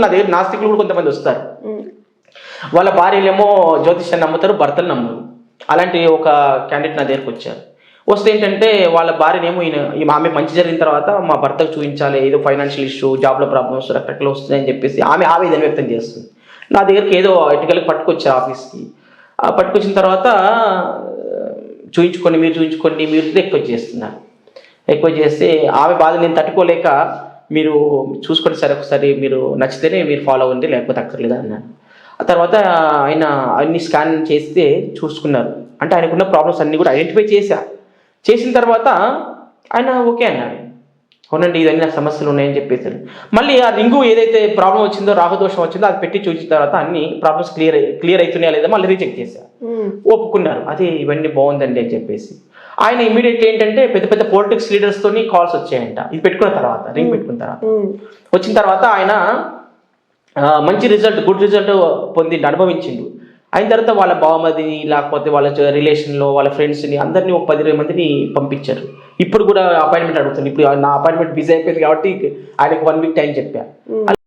నా దగ్గర నాస్తికులు కూడా కొంతమంది వస్తారు. వాళ్ళ భార్యలేమో జ్యోతిష్యాన్ని నమ్ముతారు భర్తలు నమ్మరు. అలాంటి ఒక క్యాండిడేట్ నా దగ్గరకు వచ్చారు. వస్తే ఏంటంటే వాళ్ళ భార్యనేమో ఈయన ఈ ఆమె మంచి జరిగిన తర్వాత మా భర్తకు చూపించాలి ఏదో ఫైనాన్షియల్ ఇష్యూ జాబ్లో ప్రాబ్లమ్స్ రకరకాలు వస్తున్నాయని చెప్పేసి ఆమె ఆవేదన వ్యక్తం చేస్తుంది. నా దగ్గరికి ఏదో ఇటుకలకు పట్టుకొచ్చా ఆఫీస్కి. ఆ పట్టుకొచ్చిన తర్వాత ఆ, చూయించుకొని మీరు చూయించుకోండి మీరు రిక్వెస్ట్ చేస్తున్నారు. రిక్వెస్ట్ చేస్తే ఆమె బాధ నేను తట్టుకోలేక మీరు చూసుకోండి సరే ఒకసారి మీరు నచ్చితేనే మీరు ఫాలో అవ్వండి లేకపోతే అక్కర్లేదు అన్నాను ఆ తర్వాత ఆయన అన్ని స్కాన్ చేస్తే చూసుకున్నారు. అంటే ఆయనకున్న ప్రాబ్లమ్స్ అన్నీ కూడా ఐడెంటిఫై చేశా. చేసిన తర్వాత ఆయన ఓకే అన్నాడు. అవునండి ఇదన్నీ నాకు సమస్యలు ఉన్నాయని చెప్పేసాడు మళ్ళీ ఆ రింగు ఏదైతే ప్రాబ్లం వచ్చిందో రాహుదోషం వచ్చిందో అది పెట్టి చూసిన తర్వాత అన్ని ప్రాబ్లమ్స్ క్లియర్ క్లియర్ అవుతున్నాయా లేదా మళ్ళీ రిజెక్ట్ చేశా ఒప్పుకున్నారు. అదే ఇవన్నీ బాగుందండి అని చెప్పేసి. ఆయన ఇమీడియట్లీ ఏంటంటే పెద్ద పెద్ద పొలిటిక్స్ లీడర్స్ తోని కాల్స్ వచ్చాయంట. ఇది పెట్టుకున్న తర్వాత రింగ్ పెట్టుకున్న తర్వాత. వచ్చిన తర్వాత ఆయన మంచి రిజల్ట్ గుడ్ రిజల్ట్ పొంది అనుభవించిండు. అయిన తర్వాత వాళ్ళ బావమదిని లేకపోతే వాళ్ళ రిలేషన్లో వాళ్ళ ఫ్రెండ్స్ని అందరినీ ఒక పది ఇరవై మందిని పంపించారు. ఇప్పుడు కూడా అపాయింట్మెంట్ అడుగుతుంది. ఇప్పుడు నా అపాయింట్మెంట్ బిజీ అయిపోయింది కాబట్టి ఆయనకి వన్ వీక్ టైం చెప్పాను hmm.